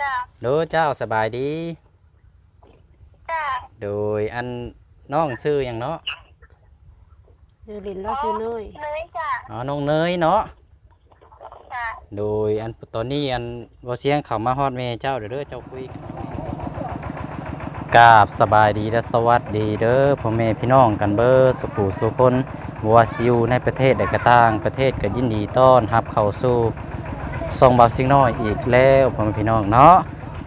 จ้าโดยเจ้าสบายดี จ้าโดยอันน้องซื้ออย่างเนาะเดี๋ยวลินเราซื้อเนยเนยจ้าอ๋อน้องเนยเนาะจ้าโดยอันตอนนี้อันบ่เสียงเข้ามาฮอดแม่เจ้าเด้อเด้อเจ้าคุยกันกราบสบายดีและสวัสดีเด้อพ่อแม่พี่น้องกันเบิดสุขุสุคนบ่ว่าสิอยู่ในประเทศใดก็ต่างประเทศก็ยินดีต้อนรับเข้าสู่ ส่องบาสิงน้อยอีกแล้วพ่อแม่พี่น้องเนาะ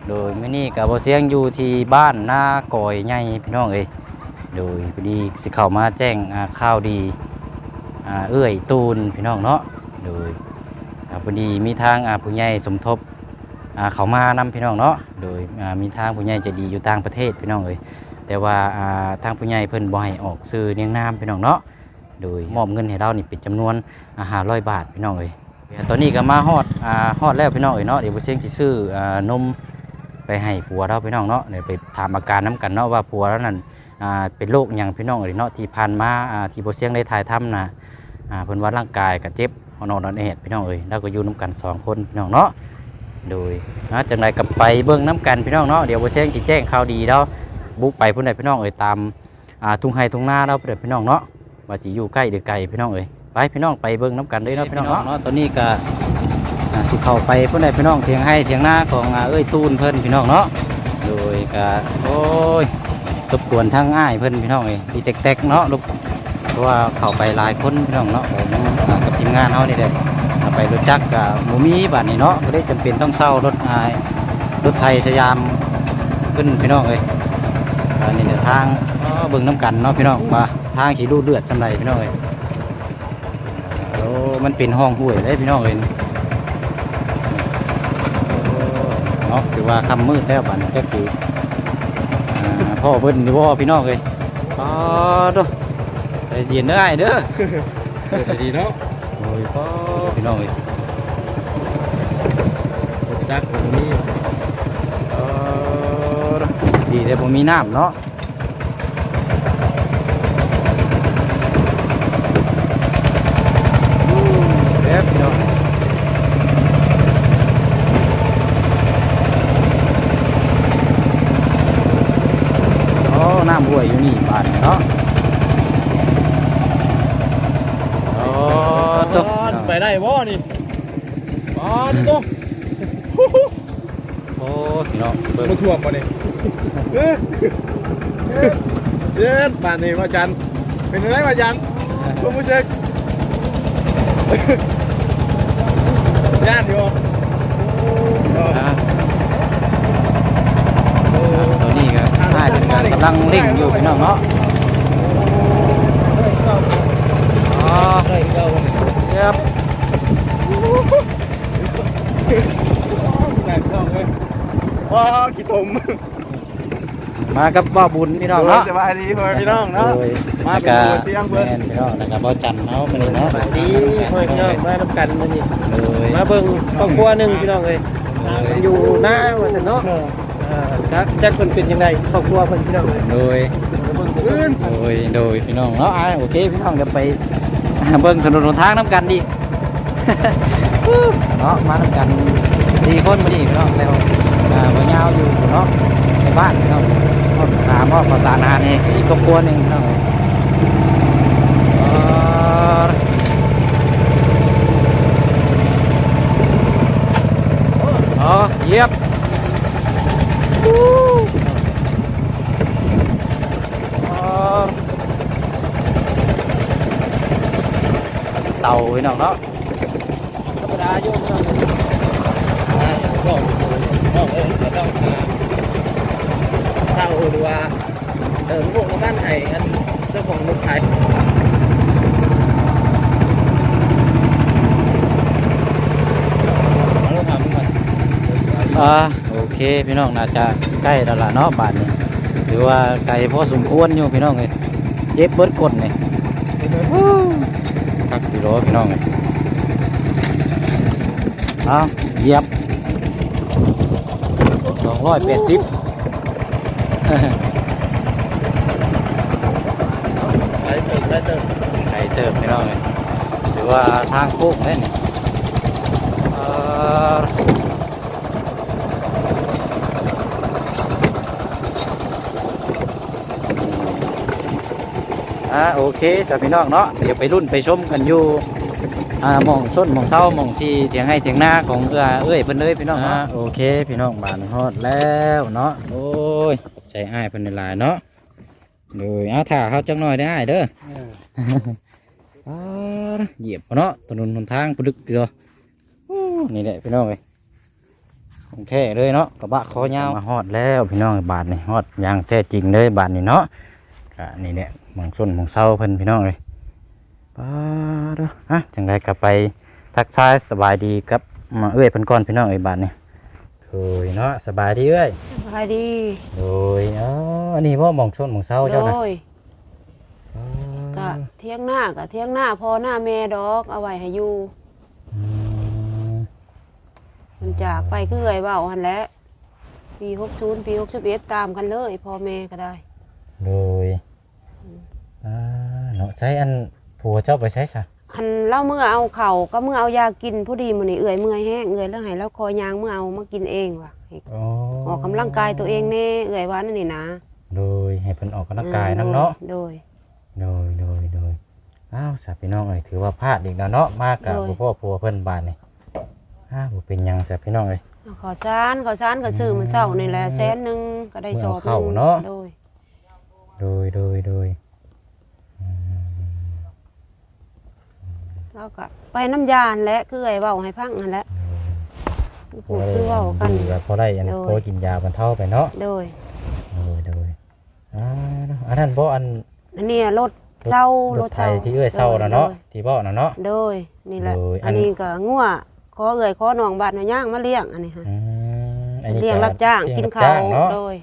โดยมื้อนี้ก็บ่เสียงอยู่ที่บ้านหน้าก่อยใหญ่พี่น้องเอ้ยโดยพอดีสิเข้ามาแจ้งข่าวดีเอื้อยตูนพี่น้องเนาะโดยพอดีมีทางผู้ใหญ่สมทบเขามานำพี่น้องเนาะโดยมีทางผู้ใหญ่จะดีอยู่ต่างประเทศพี่น้องเลยแต่ว่าทางผู้ใหญ่เพิ่นบ่ให้ออกซื้อเลี้ยงน้ำพี่น้องเนาะโดยมอบเงินให้เรานี่เป็นจำนวนอาหารร้อยบาทพี่น้องเลย ตอนนี้ก็มาฮอดอ่าฮอดแล้วพี่น้องเอ้ยเนาะเดี๋ยวบ่เชียงสิซื้ออ่านมไปให้ผัวเราพี่น้องเนาะเดี๋ยวไปถามอาการน้กันเนาะว่าผัวเรานั่นอ่าเป็นโรคหยังพี่น้องเอ้ยเนาะที่ผ่านมาอ่าที่บ่เชียงได้ถ่ายทำนะอ่าเพิ่นว่าร่างกายก็เจ็บฮอนอนนอนเอ็ดพี่น้องเอ้ยแล้วก็อยู่น้ำกันสองคนพี่น้องเนาะโดยนะจังไดกับไปเบิ่งน้ำกันพี่น้องเนาะเดี๋ยวบ่เสียงสิแจ้งข่าวดีแล้วบุกไปพุ่นใดพี่น้องเอ้ยตามอ่าทุ่งไร่ทุ่งนาเราเพิ่นพี่น้องเนาะว่าสิอยู่ใกล้หรือไกลพี่น้องเอ้ย ไปพี่น้องไปเบิ่งน้ำกันเด้อเนาะพี่น้องเนาะตอนนี้ก็อ่าสิเข้าไปพุ่นใดพี่น้องเถียงให้เถียงนาของอ่าเอ้ยตูนเพิ่นพี่น้องเนาะโดยก็โอ้ยรบกวนทางอ้ายเพิ่นพี่น้องเอ้ยดีแตกๆเนาะรบเพราะว่าเข้าไปหลายคนพี่น้องเนาะผมอ่ากับทีมงานเขานี่แหละอ่าไปรถจักรกับหมูมีบ้านนี้เนาะก็ได้จำเป็นต้องเช่ารถอ่ารถไทยสยามขึ้นพี่น้องเลยอ่านี่เดี๋ยวทางอ๋อเบิ่งน้ำกันเนาะพี่น้องมาทางสีรูดเลือดสำไรพี่น้องเลยโอ้ มันเป็นห้องห้วยเลยพี่น้องเลยโอ้เนาะถือว่าคำมืดแล้วบ้านนี้จักสีอ่าพ่อเบิ้ลหรือว่าพี่น้องเลยอ๋อดูใจเย็นเด้อไอ้เด้อดีเนาะโอ้ยพ่อพี่น้องเอ้ยจักตรงนี้เออดีแต่ผมมีน้ำเนาะ เด็บพี่น้องโอ้น้ำห้วยอยู่นี่บ้านเนาะโอ้ตกไปได้บ่นี่อ๋อนี่ตัวโอ้พี่น้องเบิ่งมาท่วมบ่นี่เอ้ยเจ็ดป่านนี้มาจันเป็นไงมาจันผมผู้เช็ คญาติอยู่อ่าตอนนี้ก็น่าจะกำลังเร่งอยู่พี่น้องเนาะอ๋อได้เก่าเรียบได้เก่าเลยว้าขี้ตมมากับบ่าวบุญพี่น้องเนาะสบายดีพ่อพี่น้องเนาะโดยมาเป็น แล้วก็ตัวเสียงเพิ่นแม่นพี่น้องแล้วก็บ่าวจันเนาะมื้อนี้เนาะดีพ่อพี่น้องมาทำกันมานี่โดยมาเบิ่งครอบครัวหนึ่งพี่น้องเลยอยู่หน้าว่าซั่นเนาะอ่าจักจักเพิ่นเป็นยังไงครอบครัวเพิ่นพี่น้องเลยโดยมาเบิ่งขึ้นโดยโดยพี่น้องเนาะอ่าโอเคพี่น้องเดี๋ยวไปเบิ่งถนนหนทางน้ำกันดิเนาะมาน้ำกันสี่คนมาดิพี่น้องแล้วอ่าวันยาวอยู่เนาะในบ้านพี่น้องก็หาหม้อข้าวสารอาหารนี่อีกครอบครัวหนึ่งพี่น้องเอ่อ อ๋อเหยียบอ๋อเต่าพี่น้องเนา อ่าโอเคพี่น้องน่าจะใกล้แล้วล่ะเนาะบ้านนี้ถือว่าไกลพอสมควรอยู่พี่น้องเลยเจ็บเบิดก้นเลยพักพี่รอพี่น้องเลยเอาเหยียบสองร้อยแปดสิบได้เติมได้เติมไกลเติมพี่น้องเลยถือว่าทางโค้งเล่นนี่เอ่อ อ่าโอเคสาวพี่น้องเนาะเดี๋ยวไปรุ่นไปชมกันอยู่อ่าหมองส้นหมองเศร้าหมองที่เถียงให้เถียงหน้าของเอื้อเอ้ยเพิ่นเลยพี่น้องอ่าโอเค พี่น้องบานฮอดแล้วเนาะโอ้ยใจอ้ายเพิ่นหลายๆเนาะโดยเอาถ่าเขาจังหน่อยได้อ้ายเด้ออ่าเหยียบเนาะถนนหนทางปลึกเดียวโอ้นี่แหละพี่น้องเลยของแท้เลยเนาะกระบะคอยาวมาฮอดแล้วพี่น้องบาทนี่ฮอดอย่างแท้จริงเลยบาทนี่เนาะ ก็นี่แหละหมองส้นหมองเศร้าเพิ่นพี่น้องเลยป้าเด้อฮะจังไรก็ไปทักทายสบายดีกับมาเอ้ยเพิ่นก่อนพี่น้องเอ้ยบาทนี่โอ้ยเนาะสบายดีเอ้ยสบายดีโอ้ยอ๋ออันนี้ว่าหมองส้นหมองเศร้าโดเจ้านะยอ๋อก็เที่ยงหน้าก็เที่ยงหน้าพอหน้าแม่ดอกเอาไว้ให้อยู่อืมมันจากไปคือเอ่ยเว้าหั่นแหละปี60ปี61ตามกันเลยพ่อแม่ก็ได้โดย อ่าเนาะใช้อันผัวเจ้าไปใช้ซะอันเล่าเมื่อเอาเข่าวก็เมื่อเอายากินผู้ดีมื้อนี้เอื่อยเมื่อยแห้งเอื่อยแล้วให้แล้วคอยางเมื่อเอามากินเองว่ะให้อ๋อออกกำลังกายตัวเองแน่เอื่อยว่านั่นนี่นะโดยให้เพิ่นออกกำลังกายนํเนาะโดยโดยโดยโดยอ้าวสาพี่น้องเอ้ยถือว่าพลาดอีกแล้วเนาะมากกับโดยพ่อผัวเพิ่นบานนี่อ้าวบ่เป็นหยังสาพี่น้องเอ้ยเอาขอซานขอซานก็ซื้อมันเช้านี่แหละแสนหนึงก็ได้สอบหเอานึงเข้าเนาะโดยโดยโดยโดย แล้วก็ไปน้ำยาหั่นแหละคือเอ่ยเว้าให้พังนั่นแหละคือพูดคือเว้ากัน ดีว่าพอได้อันโดย พอกินยาบรรเทาไปเนาะโดยโดยโดยอ้าวเนาะอันนั้นบ่อันอันนี้รถเจ้ารรถไทยที่เอ้ยเศร้าน่ะเนาะที่บ่น่ะเนาะ โดยนี่แหละ โดยอัน อันนี้ก็งัวขอเอ่ยขอน้องบาดน้ย่างมาเลี้ยงอันนี้ฮะอืมอันนี้เลี้ยงรับจ้างเลี้ยกินรับข้าจ้วเนาะ โดย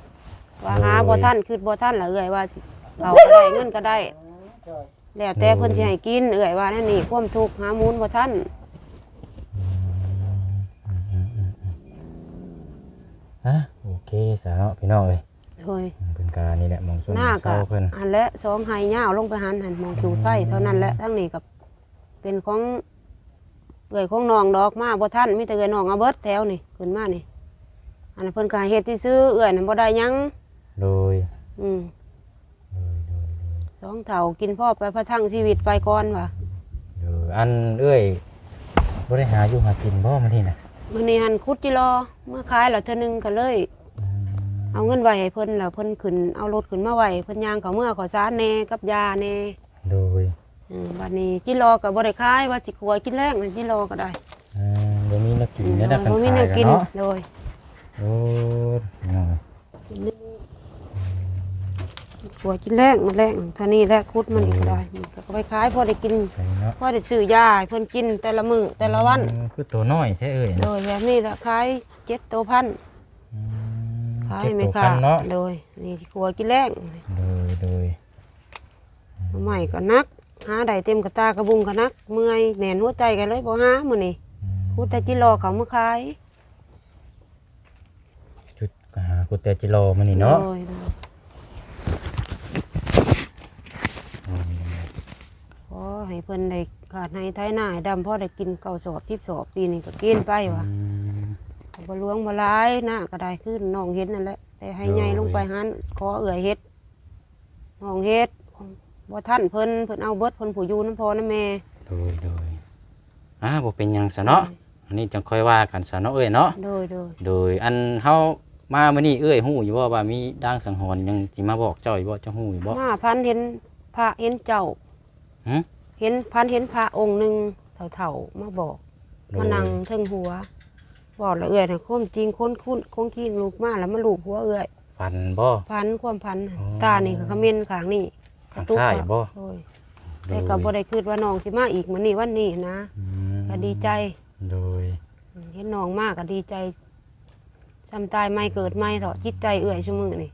ว่าโดยหาบ่ท่านคือบ่ท่านละเอ่ยว่าสิเขาก็ได้เงินก็ได้ แล้วแต่เพิ่นสิให้กิน เอ่ยว่านั่นนี่ความทุกข์หามูลบ่ท่านฮะโอเคสาวเนาะพี่น้องเอ้ยโดยเป็นการนี่แหละมองส่วนหน้าก็เศร้าเพิ่นอันและสองไห้ยาวลงไปหันหันมองจูดไฟเท่านั้นแหละทั้งนี้กับเป็นของเอ่ยของน้องดอกมาบ่ท่านมีแต่เอ่ยน้องเอาเบิดแถวนี่ขึ้นมานี่อันนั้นเพิ่นก็ให้เฮ็ดที่ซื้อเอ่ยนั่นบ่ได้หยังโดยอืมส องเถ่ากินพ่อไปพระทั้งชีวิตไปก่อนว่ะโดยอันเอ้ยบ่ได้หาอยู่หากินบ่มาที่น่ะมื้อนี้หันคุดจิรอเมื่อขายแล้วเทื่อนึงก็เลย เอาเงินไว้ให้เพิ่นแล้วเพิ่นขึ้นเอารถขึ้นมาไว้เพิ่นย่างเขาเมื่อขอสารแหน่กับยาแหน่โดยอืมบัดนี้จิรอก็บ่ได้ขายว่าสิขัวกินแรงนั่นจิรอก็ได้อืมบ่มีแนักกินอืมได้ดักกันบ่มีขายแนวกักินนเนาะโดยโอ้ยพี่น้อง ขัวกินแรงมาแรงเท่านี้แหละคุดมันอีกก็ได้มันก็ไปขายพอได้กินใส่เนาะพอได้ซื้อยาให้เพิ่นกินแต่ละมื้อแต่ละวันอืมคือตัวน้อยแท้เอ้ยโดนะยแบบนี้ละขาย7ตัวพันอืมขายเจ็ดไม่ตัวค่ะพันเนาะโดยนี่ที่ครัวกินแรงโดยโดยใหม่ก็นักหาได้เต็มกระตากระบุงก็นัก เมื่อยแหนนหัวใจกันเลยบ่หามื้อนี้พูดแต่จิรอเขามาขายจุดก็หากุเตจิโลมานี่เนาะโดยโดยขอ ให้เพิ่นได้ขาดให้ท้ายหน้าให้ดำพ่อได้กินเก่าสอบทิพสอบปีนี้ก็กินไปว่ะอืมก็บ่หลวงบ่หลายหน้าก็ได้ขึ้นน้องเฮ็ดนั่นแหละแต่ให้ใหญ่ลงไปหันขอเอื้อยเฮ็ดน้องเฮ็ดบ่ทันเพิ่นเพิ่นเอาเบิดเพิ่นผู้อยู่น้ำพ่อน้ำแม่โดยโดยอ่าบ่เป็นหยังซะเนาะอันนี้จังค่อยว่ากันซะเนาะเอ้ยเนาะโดยโดยโดยอันเฮามามื้อนี้เอ้ยฮู้อยู่บ่ว่ามีด่างสังหรณ์หยังสิมาบอกเจ้าอยู่บ่เจ้าฮู้อยู่บ่มาพันเห็นพระเห็นเจ้าหึ เห็นพันเห็นพระองค์หนึ่งเถ่าๆมาบอกโดยมานั่งเทิงหัวบอกละเอื่อยนะความจริงค้นคุ้นคงขี้ลูกมาแล้วมาลูกหัวเอื่อยฟันบ่พันความพันน่ะอ๋อตานี่ก็เขมนขางนี่ข้างซ้ายบ่โอ้ยแต่ก็บ่ได้คิดว่าน้องสิมาอีกมื้อนี้วันนี้นะอืมก็ดีใจโดยเห็นน้องมากก็ดีใจจำตายไม่เกิดไม่เถาะจิตใจเอื่อยชั่วมือนี่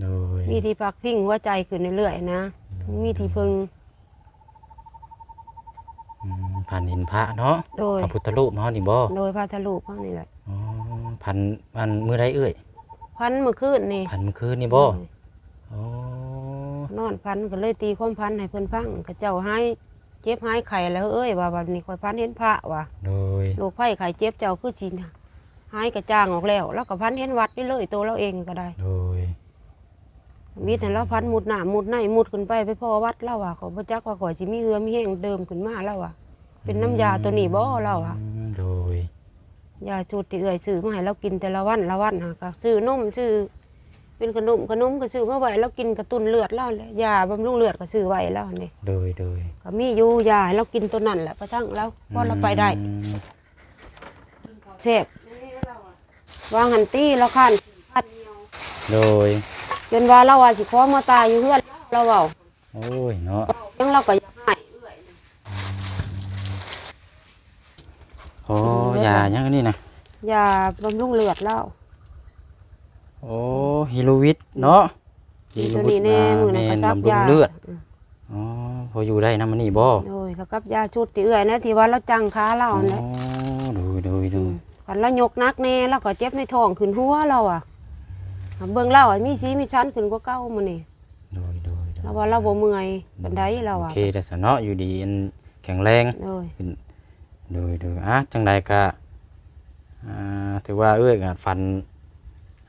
โดยมีที่พักพิงหัวใจขึ้นเรื่อยๆนะ มีที่พึงอืม พันเห็นพระเนาะโดยพระพุทธรูปเฮานี่บ่โดยพระทะลุเขานี่แหละอ๋อพันอันมื้อใดเอ้ยพันเมื่อคืนนี่พันมื้อคืนนี่บ่โดยอ๋อนอนพันก็เลยตีความพันให้เพิ่นพังก็เจ้าให้เจ็บหายไข้แล้วเอ้ยว่าวันนี้คอยพันเห็นพระว่ะโดยโรคไข้ไข้เจ็บเจ้าคือชินหายกระจ่างออกแล้ว แล้วก็พันเห็นวัดนี่เลยตัวเราเองก็ได้โดยวิทย์ให้เราพันมุดหน้ามุดในมุดขึ้นไปไปพ่อวัดเราอะขอพระจักว่าขอยสิมีเหือมีแห้งเดิมขึ้นมาเราอะ เป็นน้ำยาตัวนี้บ่เราอะอืมโดยยาชุดที่เอื่อยซื้อมาให้เรากินแต่ละวันละวันหะก็ซื้อนมซื้อเป็นขนมขนมก็ซื้อมาไว้เรากินกระตุ้นเลือดเราเลยยาบำรุงเลือดก็ซื้อไว้แล้วนี่โดยโดยก็มีอยู่ยาให้เรากินตัวนั้นแหละประทังเราพอเราไปได้อืมเสพวางหันตี้เราขันโดยจนว่าเราว่าสิขอมาตายอยู่เพื่อนเราเว้าโอ้ยเนาะ ยังเราก็อยากให้ โอ้ยายังอันนี้นะยาบำรุงเลือดเราโอ้ฮิโลวิทเนาะกินตัวนี้แน่มือนะกระซับบำรุงยาเลือดอ๋อพออยู่ได้นะมันนี่บ่โดยแล้วกับยาชุดที่เอื่อยนะที่ว่าเราจังขาเราอ๋อเนี่ยโดยโดยโดยคันเรายกนักแน่แล้วก็เจ็บในท้องขึ้นหัวเราอะเบิ่งเราอะมีสีมีชั้นขึ้นกว่าเก่ามื้อนี่โดยโดยโดยเราว่าเราบ่เมื่อยปานใดเราโออะเคแต่สนเนาะอยู่ดีอันแข็งแรงโดยโดยโดยอะจังใดก็ อ่าถือว่าเอ้ยก็ฝัน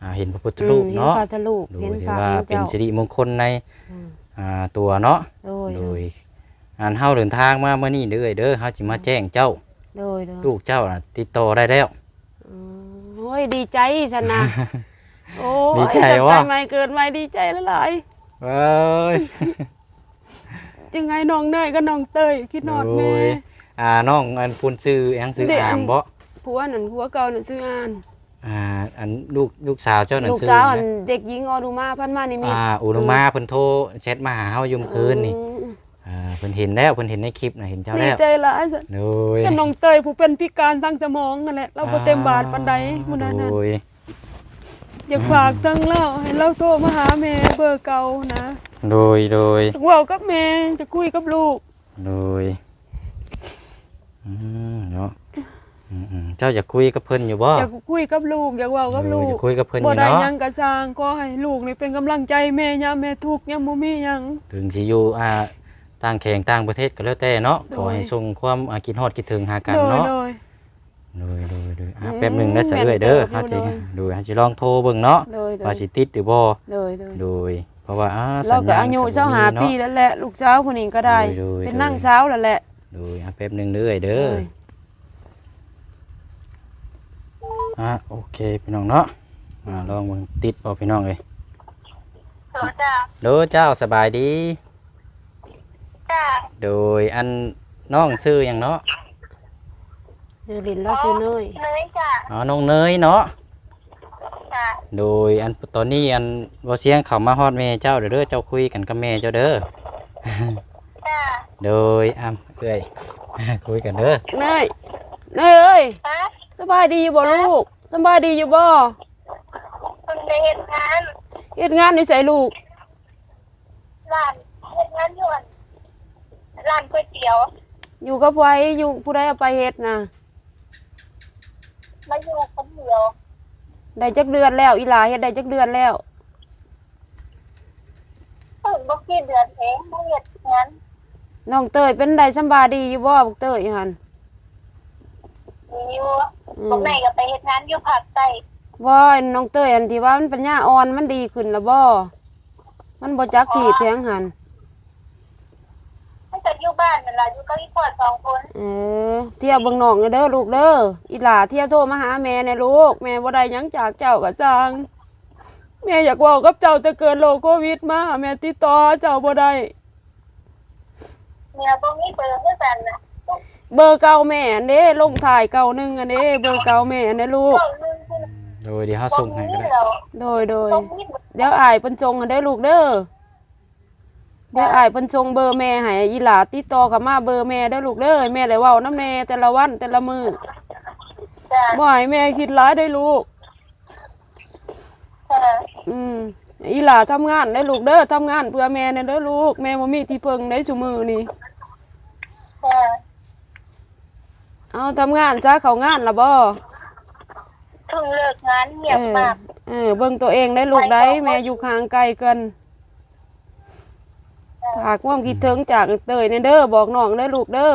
อ่าเห็นพระพุทธรูปอืมเห็นเนาะพระทะลุโดยเห็นถืพอระว่าเห็นเป็นเจ้าสิริมงคลในอืมอ่าตัวเนาะ โดยโดโดยยอันเฮาเดินทางมาเมื่อนี้เด้อเด้อเฮาสิมาแจ้งเจ้า โดยโดย ลูกเจ้าน่ะติดต่อได้แล้วอืมโอ้ยดีใจฉันนะ โอ้ดียใจเกิดวะใหม่เกิดใหม่ดีใจหลายเอ้ยๆยังไงน้องเนยกับน้องเตยคิดนอดแม่ โยอ่าน้องอันพูนซื้อหยังซื้อเด็กอามบ่ ผัวนั่นผัวเก่านั่นซื้ออ่านอ่าอันลูกลูกสาวเจ้านั่นลูกซื้อสาวอันะนเด็กหญิงออนุมาพันมานิมิตอ่าอุนุมาเพิ่นโทรแชทมาหาเฮาอยู่เมื่อคืนนี่อืมอ่าเพิ่นเห็นแล้วเพิ่นเห็นในคลิปน่ะเห็นเจ้าดีแล้วใจหลายสันโดยกับน้องเตยผู้เป็นพิการทางสมองนั่นแหละเราบ่เต็มบาทปานใดมื้อนั้นน่ะ โดยอยากฝากทั้งเราให้เราโทรมาหาแม่เบอร์เก่านะโดยโดยอยากเว้ากับแม่จะคุยกับลูกโดยอืมเนาะ อืมอืมเจ้าอยากคุยกับเพิ่นอยู่บ่อยากคุยกับลูกอยากเว้ากับเออลูอกยากคุยกับเพิ่นอบ่ยู่ได้หยัเนาะงกะสร้างก็ให้ลูกนี่เป็นกำลังใจแม่ยามแม่ทุกข์ยามบ่มีหยัง ถึงสิอยู่อ่าต่างแข่งต่างประเทศก็แล้วแต่เนาะโดย ขอให้ส่งความอ่าคิดฮอดคิดถึงหากันโดยเนาะ โดยโดยโดยโดยอะอืมแป๊บหนึงนะเสยเอ้ยเด้อแม่เฮานสิเติบอยู่ดูเฮาสิลองโทรเบิ่งเนาะโดยโดว่ายสิติดหรือบ่โดยโดย โดยเพราะว่าอ่าเราก็ญญณอายุก็บ่เจ้าหามีปีเนาะแล้วแหละ ลูกสาวคนนี้ก็ได้ โดยโดยเป็นนั่งสาวแล้วแหละโดยอะแป๊บหนึงเด้อเอ้ยเด้อโดย อะโอเคพี่น้องเนาะอ่าลองเบิ่งติดบ่พี่น้องเอ้ยโสจ้าโดยเจ้าสบายดีจ้าโดยอันน้องซื้อหยังเนาะชื่อลินเราชื่อเนยเนยจ้าอ๋อน้องเนยเนาะจ้าโดยอันตอนนี้อันบ่เสียงเข้ามาฮอดแม่เจ้าเด้อเด้อเจ้าคุยกันกับแม่เจ้าเด้อจ้าโดยอ้ำเอ้ยคุยกันเด้อเนยเนยเอ้ยฮะ สบายดีอยู่บ่ลูกสบายดีอยู่บ่คุณไปเห็นงานเฮ็ดงานอยู่ไสลูกร้านเห็นงานอยวนร้านก๋วยเตี๋ยว อยู่กับไผอยู่ผู้ใดเอาไปเฮ็ดน่ะมาอยู่คนเดียวได้จักเดือนแล้วอีหลาเฮ็ดได้จักเดือนแล้วเพิ่งบ่กี่เดือนเองมาเห็นงานน้องเตยเป็นได้สำบายดีอยู่บ่บักเตยหั่น มีอยู่ อืมตรงไหนก็ไปเห็นงานอยู่ภาคใต้บ่น้องเตยอันที่ว่ามันปัญญาอ่อนมันดีขึ้นแล้วบ่มันบ่จักที่เพียงหั่นไม่แต่อยู่บ้านนั่นล่ะอยู่กับอีพ่อสองคนเออเที่ยวเบิ่งน้องเด้อลูกเด้ออีหลาเที่ยวโทรมาหาแม่แน่ลูก แม่บ่ได้หยังจากเจ้าก็จังแม่อยากเว้ากับเจ้าแต่เกิดโรคโควิดมาแม่ติดต่อเจ้าบ่ได้ เมียบ่มีเบอร์คือกันน่ะ เบอร์เก่าแม่อันเด้ลงถ่ายเก่าหนึงอันเด้เบอร์เก่าแม่อันเด้ลูกเจ้าลืมคือโดยเดี๋ยวเฮาบ่ส่งให้มีก็ได้แล้วโดยโดยบ่มีเบอร์เดี๋ยวอายเพิ่นจงอันเด้ลูกเด้อเดี๋ยวอายเพิ่นจงเบอร์แม่ให้อีหลาติดต่อเข้ามาเบอร์แม่เด้อลูกเด้อให้แม่ได้เว้านำแน่แต่ละวันแต่ละมื้อจ้าบ่ให้แม่คิดร้ายได้ลูก จ้าอืมอีหลาทำงานได้ลูกเด้อทำงานเพื่อแม่เนี่ยเด้อลูกแม่บ่มีที่พึ่งได้ซุมือนี่จ้า เอาทำงานจ้าเขางานละบ่เพิ่งเลิกงานเงียเอบอมากเออเบิ่งตัวเองได้ลูกได้แม่อยู่ห่างไกลกันฝากความคิดถึงจากเตยเนี่ยเด้อบอกน้องเด้อลูกเด้อ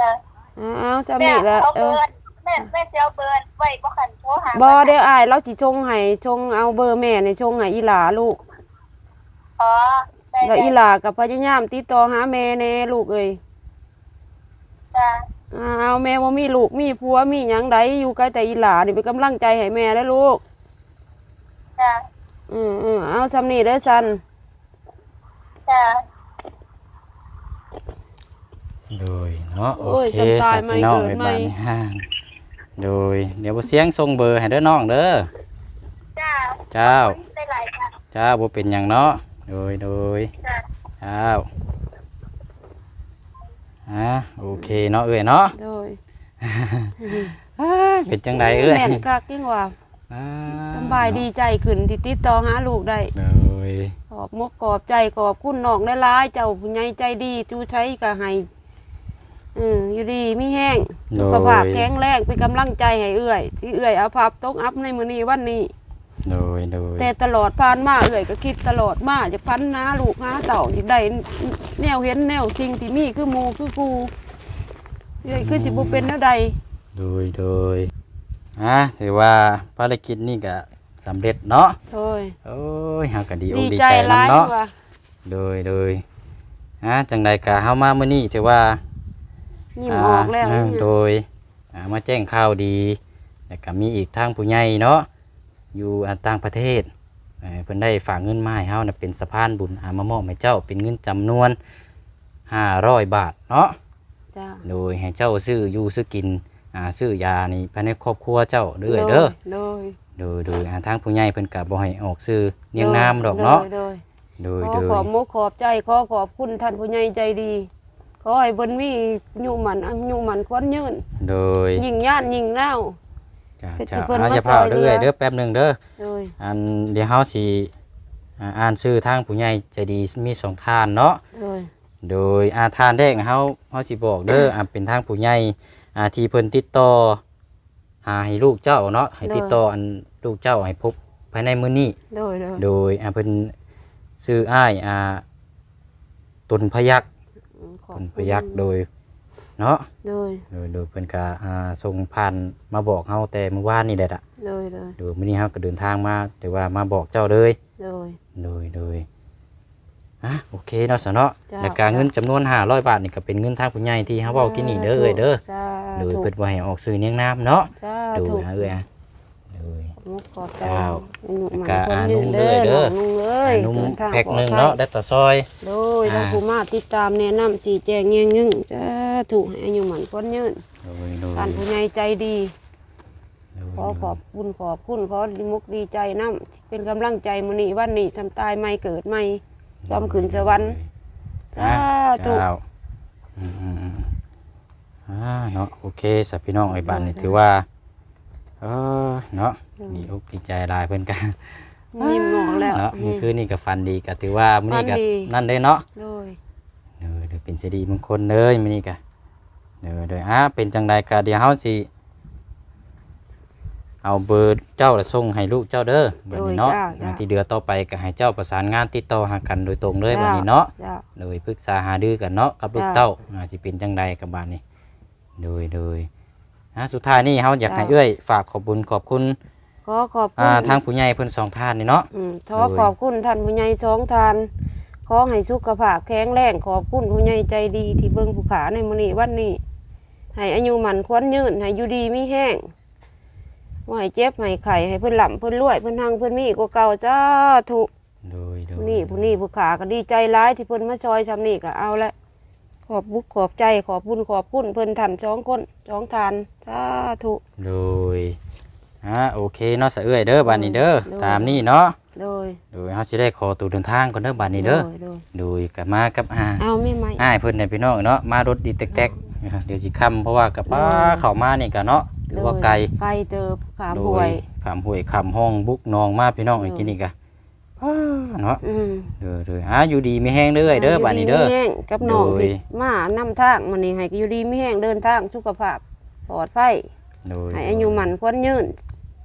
จ้าเอาเอาซ้ำแม่นี่ละเอาเอเบออร์แม่แม่จะเอาเบอร์ไว้บ่คันโทรหาบ่เดี๋ยวอายเราสิชงให้ชงเอาเบอร์แม่ในชงให้อีหลาลูกอ๋อได้แล้วอีหลากับพยายามติดต่อหาแม่แน่ลูกเอ้ยจ้ะอ้าวแม่ว่ามีลูกมีผัวมีหยังใดอยู่ใกล้แต่อีหลานี่เป็นกำลังใจให้แม่ได้อลูก จ้ะอืมอืมเอาสำนีได้อสัน จ้ะโดยเนาะโอโอ้ยเคจำตายสับไม่พี่น้องเกิไอ้ดบ้านไม่นี้ห้างโดยเดี๋ยวบ่เสียงส่งเบอร์ให้เด้อน้องเด้อจ้ะเจ้า ได้หลายจ้ะ เจ้าบ่เป็นหยังเนาะโดยโดยจ้ะ เจ้า ฮะโอเคเนาะเอ้ยเนาะโดยอ้ายเป็นจังไดเอ้ยแม่นคักยิ่งว่าอ่าสำบายดีใจขึ้นที่ติดต่อหาลูกได้โดยขอบมกขอบใจขอบคุณน้องได้ร้ายๆเจ้าผู้ใหญ่ใจดีจูใช้ก็ให้เอออยู่ดีมีแห้งสุขภาพแข็งแรงเป็นกำลังใจให้เอื้อย ที่เอื้อยเอาภาพตกอัพในมื้อนี้วันนี้ โดยโดยแต่ตลอดผ่านมาเอื้อยก็คิดตลอดมาจะพันนาลูกหาเต่าที่ได้แนวเห็นแนวจริงที่มีคือหมูคือกูเอื้อยคือสิบ่เป็นแนวใดโดยโดยอะถือว่าภารกิจนี้ก็สำเร็จเนาะโอ้ยโอ้ยเฮาก็ดีอกดีดีใจใจร้ายนำเนาะว่ะโดยโดยอะจังใดกะเฮามามื้อนี้ถือว่ายิ้มออกแล้วาโดยอ่ามาแจ้งข่าวดีแล้วก็มีอีกทางผู้ใหญ่เนาะ อยู่อ่าต่างประเทศเอ่อเพิ่นได้ฝากเงินมาให้เฮาน่ะเป็นสะพานบุญหามามอบให้เจ้าเป็นเงินจำนวน500บาทเนาะจ้าโดยให้เจ้าซื้ออยู่ซื้อกินอ่าซื้อยานี่ภายในครอบครัวเจ้าเด้อเด้อโดยโดยโดยอ่าทางผู้ใหญ่เพิ่นก็บ่ให้ออกซื้อเนียงนามดอกเนาะโดยโดโดยยโดขอยขอบมกขอบใจขอขอบคุณท่านผู้ใหญ่ใจดีขอให้เบนมีอยู่หมันอายุหมันควันยืนโดยยิ่งย่านยิ่งเน่า จ้าเป็นจ้าที่เพิ่นอามาจะเฝ้าซอยเหลืเด้ออเด้อแป๊บหนึงเด้อโดยอันเดี๋ยวเฮาสิอ่าอ่านชื่อทางผู้ใหญ่ใจดีมีสองทานเนาะ โดยโดยอาทานแรกนะเฮาเฮาสิบอกเด้อ อ่าเป็นทางผู้ใหญ่อ่าที่เพิ่นติดต่อหาให้ลูกเจ้าเนาะให้ติดต่ออันลูกเจ้าให้พบภายในมื้อนี้ โดยโดยโดยอ่าเพิ่นซื้ออ้ายอ่าตนพยักขอตบนพคุณยักโดย เนาะโดยโดยโดยเพิ่นก็อ่าส่งผ่านมาบอกเฮาแต่เมื่อวานนี่แหละอะโดยโดยโดยมื้อนี้เฮาก็เดินทางมาแต่ว่ามาบอกเจ้าเลย โดย โดยโดยอะโอเคเนาะสะเนาะจ้าแล้วการเงินจำนวน500บาทนี่ก็เป็นเงินทางผู้ใหญ่ที่เฮาเว้ากินนี่เด้อเอ้ยเด้อจ้าโดยถูกเพิ่นบ่ให้ออกซื้อเนียงน้ำเนาะจ้าโดถูยกฮะเอ้ยอะโดยมกขอบใจเจ้าอายุหมันกะควันอายืนุ่นมเด้อเด้อน้องลุงเอ้ยนุ่มเดินทางแพ็คหนึงปลอดภัยเนาะได้ตะซอย โดยทางผู้มาติดตามแนะนำสีแจงเงี้ยงยึ่งจ้า ถูกให้อายุหมันควันยืนโดยโดยท่านผู้ใหญ่ใจดี โดยขอขอบคุณขอบคุณขอดีมุกดีใจน้ำเป็นกำลังใจมื้อนี้วันนี้สำตายไม่เกิดไม่ยอมขึ้นสวรรค์อะสาธุเจ้าอืมอืมอืมอ่าเนาะโอเคสับพี่น้องไอ้บ้านนี่ถือว่าเออเนาะดีอกดีใจหลายเพิ่นกันยิ้มออกแล้วเนาะนี่คือนี่ก็ฟันดีก็ถือว่ามื้อนี้ก็ฟันดีนั่นได้เนาะโดย เออเดี๋ยวเป็นสิริมงคลเลยมื้อนี้ก็ เดี๋ยวเดี๋ยวอะเป็นจังใดก็เดี๋ยวเฮาสิเอาเบอร์เจ้าและส่งให้ลูกเจ้าเด้อบัดนี้เนาะอ่าที่เดือต่อไปก็ให้เจ้าประสานงานติดต่อหากันโดยตรงเลยบัดนี้เนาะ จ้าโดยปรึกษาหาดื้อกันเนาะกับลูกจ้าเต้าอาสิเป็นจังใดกับบ้านนี้โดยโดยอะสุดท้ายนี่เฮาอยากจ้าให้เอ้ยฝากขอบคุญขอบคุณขอขอบคุอ่าณทางผู้ใหญ่เพิ่นสองท่านนี่เนาะ อืมขอขอบคุณท่านผู้ใหญ่สองท่านขอให้สุขภาพแข็งแรงขอบคุณผู้ใหญ่ใจดีที่เบิ่งผู้ขาในมื้อนี้วันนี้ ให้อายุหมันควันยืนให้อยู่ดีมีแห้งว่าให้เจ็บให้ไข้ให้เพิ่นหล่ำเพิ่นรวยเพิ่นหังเพิ่นมีกว่าเก่าจ้าถูกโดยโดยผู้นี้ผู้นี้ผู้ขาก็ดีใจร้ายที่เพิ่นมาซอยชำนี่ก็เอาละขอบบุกขอบใจขอบบุญขอบคุณเพิ่นทันสองคนสองทานสาธุโดยอ่าโอเคเนาะสะเอ้ยเด้อบ้านนี้เด้อโดยตามนี้เนาะโดยโดยเฮาสิได้ขอตัวเดินทางก่อนเด้อบ้านนี้เด้อโดยโดยโดยกับมากับอ่าเอาไม่ไหมอ้ายเพิ่นเนี่ยพี่น้องเนาะมารถดีแตกๆ เดี๋ยวสิค่ำเพราะว่ากับป้าโดยเข้ามานี่ก็เนาะถือว่าไกลไกลเจอขามโดป่วยขามห้วยขามห้องบุกนองมาพี่น้องไอ้กินนี่กะอ้าเนาะอืมเด้อเด้ออ่าอยู่ดีไม่แห้งเด้อเด้อบัดนี้เด้อ ยู่มีแห้งกับน้องโดย ที่มานำทางมันนี่ให้อยู่ดีมีแห้งเดินทางสุขภาพปลอดภัยโดยให้อายุหมันควันยืน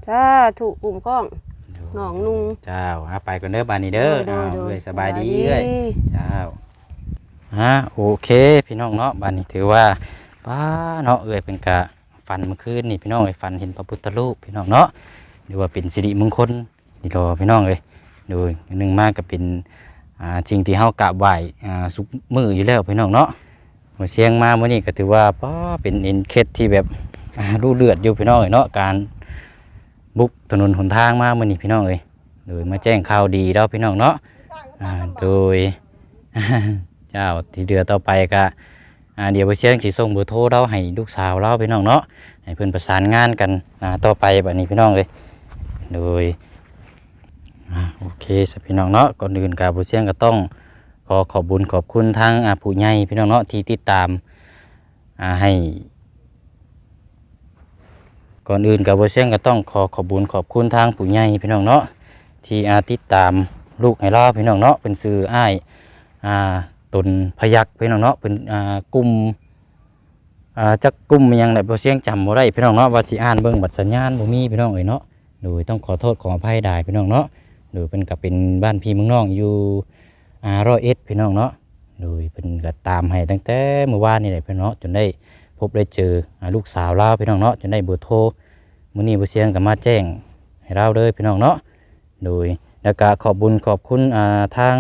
สาธุกลุ่มก้อง โดยน้องนุ่ง เจ้าอ่าไปก่อนเด้อบัดนี้เด้อโดอ้าวยโดเอ้ยยสบายดีสเอ้ยเจ้า อ่าโอเค พี่น้องเนาะบัดนี้ถือว่าป้าเนาะเอ้ยเป็นกะฝันเมื่อคืนนี่พี่น้องเอ้ยฝันเห็นพระพุทธรูปพี่น้องเนาะหรือว่าเป็นสิริมงคลนี่รอพี่น้องเอ้ยโดยหนึ่งมากก็เป็นอ่าสิ่งที่เฮากราบไหว้อ่าสุกมืออยู่แล้วพี่น้องเนาะมาเสียงมาเมื้อนี้ก็ถือว่าป้อเป็นเอ็นเคสที่แบบรู้เลือดอยู่พี่น้องเอ้ยเนาะการบุกถนนหนทางมาเมื้อนี้พี่น้องเอ้ยโดยมาแจ้งข่าวดีแล้วพี่น้องเนาะอ่าโดย เจ้าที่เดือต่อไปก็เดี๋ยวไปเชียงสิส่งเบอร์โทรเราให้ลูกสาวเราพี่น้องเนาะให้เพิ่อนประสานงานกันต่อไปแบบนี้พี่น้องเลยโดยโอเคสพี่น้องเนาะก่อนอื่นกับผู้เชียงก็ต้องขอขอบบุญขอบคุณทั้งผู้ใหญ่พี่น้องเนาะที่ติดตามให้ ก่อนอื่นกับผู้เชียงก็ต้องขอขอบบุญขอบคุณทางผู้ใหญ่พี่น้องเนาะที่อาติดตามลูกให้เราพี่น้องเนาะเป็นซื้ออ้ายอ่า ตนพยักพี่น้องเนาะเป็นอ่ากลุ่มอ่าจักกลุ่มยังไดบ่เสียงจำบ่ได้พี่น้องเนาะว่าสิอ่านเบิ่งบัตรสัญญาณบ่มีพี่น้องเอ้ยเนาะโดยต้องขอโทษขออภัยได้พี่น้องเนาะโดยเพิ่นก็เป็นบ้านพี่เมืองน้องอยู่อ่าร้อยเอ็ดพี่น้องเนาะโดยเพิ่นก็ตามให้ตั้งแต่เมื่อวานนี่แหละพี่น้องเนาะจนได้พบได้เจอลูกสาวเราพี่น้องเนาะจนได้เบอร์โทรมื้อนี้บ่เสียงก็มาแจ้งให้เราเลยพี่น้องเนาะโดยแล้วก็ขอบบุญขอบคุณอ่าทาง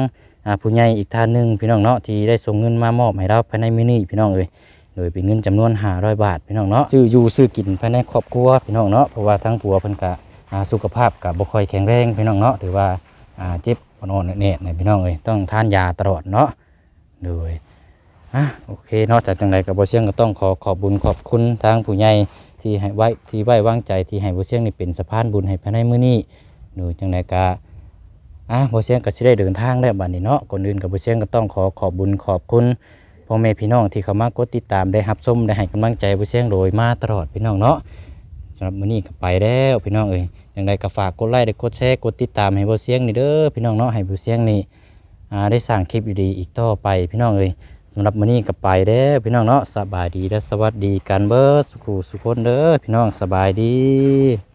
ผู้ใหญ่อีกท่านหนึ่งพี่น้องเนาะที่ได้ส่งเงินมามอบให้เราภายในมินิพี่น้องเอ้ยโดยเป็นเงินจำนวน500บาทพี่น้องเนาะซื้ออยู่ซื้อกินภายในครอบครัวพี่น้องเนาะเพราะว่าทั้งผัวเพิ่นก็อ่าสุขภาพก็บ่ค่อยแข็งแรงพี่น้องเนาะถือว่าเจ็บปอนเน็ตๆพี่น้องเอ้ยต้องทานยาตลอดเนาะโดยอะโอเคนอกจากจังไรกับบ่เชียงก็ต้องขอขอบบุญขอบคุณทางผู้ใหญ่ที่ให้ไว้ที่ไว้วางใจที่ให้บ่เชียงนี่เป็นสะพานบุญให้ภายในมื้อนี้โดยจังไรก็ อะบ่เสียงก็สิได้เดินทางได้วบัดนี้เนาะก่อนอื่นกับบ่เสียงก็ต้องขอขอบบุญขอบคุณพ่อแม่พี่น้องที่เข้ามากดติดตามได้รับชมได้ให้กำลังใจบ่เสียงโดยมาตลอดพี่น้องเนาะสำหรับมื้อนี้ก็ไปแล้วพี่น้องเอ้ยจังไดก็ฝากกดไลค์ได้กดแชร์กดติดตามให้บ่เสียงนี่เด้อพี่น้องเนาะให้บ่เสียงนี่อ่าได้สร้างคลิปดีๆอีกต่อไปพี่น้องเอ้ยสำหรับมื้อนี้ก็ไปแล้วพี่น้องเนาะสบายดีและสวัสดีกันเบิดสุขสุขคนเด้อพี่น้องสบายดี